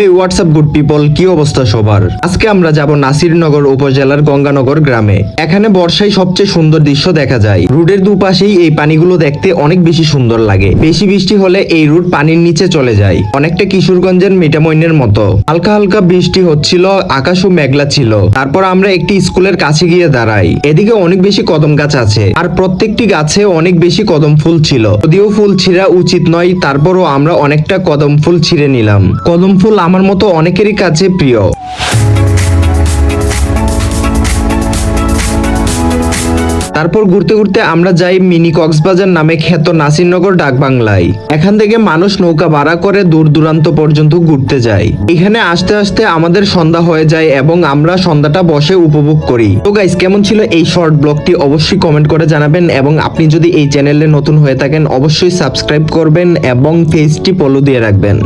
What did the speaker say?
এই WhatsApp good people কি অবস্থা সবার? আজকে আমরা যাব নাসিরনগর উপজেলার গঙ্গানগর গ্রামে। এখানে বর্ষায় সবচেয়ে সুন্দর দৃশ্য দেখা যায়। রুটের দুপাশেই এই পানিগুলো দেখতে অনেক বেশি সুন্দর লাগে। বেশি বৃষ্টি হলে এই রুট পানির নিচে চলে যায়। অনেকটা কিশোরগঞ্জের মিটামইনের মতো। হালকা হালকা বৃষ্টি হচ্ছিল আকাশও মেঘলা ছিল। তারপর আমরা একটি স্কুলের কাছে গিয়ে দাঁড়াই। এদিকে অনেক বেশি কদম গাছ আছে। আর প্রত্যেকটি গাছে অনেক বেশি কদম ফুল ছিল। যদিও ফুল ছিঁড়া উচিত নয়, তারপরও আমরা অনেকটা কদম ফুল ছিঁড়ে নিলাম। কদম ফুল আমার মতো অনেকেরই কাছে প্রিয়। তারপর ঘুরতে ঘুরতে আমরা যাই মিনি কক্সবাজার নামে খ্যাত নাসিরনগর ডাকবাংলায় এখান থেকে মানুষ নৌকা ভাড়া করে দূর দূরান্ত পর্যন্ত ঘুরতে যায়। এখানে আসতে আসতে আমাদের সন্ধ্যা হয়ে যায় এবং আমরা সন্ধ্যাটা বসে উপভোগ করি। তো গাইস কেমন ছিল এই শর্ট ব্লগটি অবশ্যই কমেন্ট করে জানাবেন এবং আপনি যদি এই চ্যানেলে নতুন হয়ে থাকেন, অবশ্যই সাবস্ক্রাইব করবেন এবং পেজটি ফলো দিয়ে রাখবেন।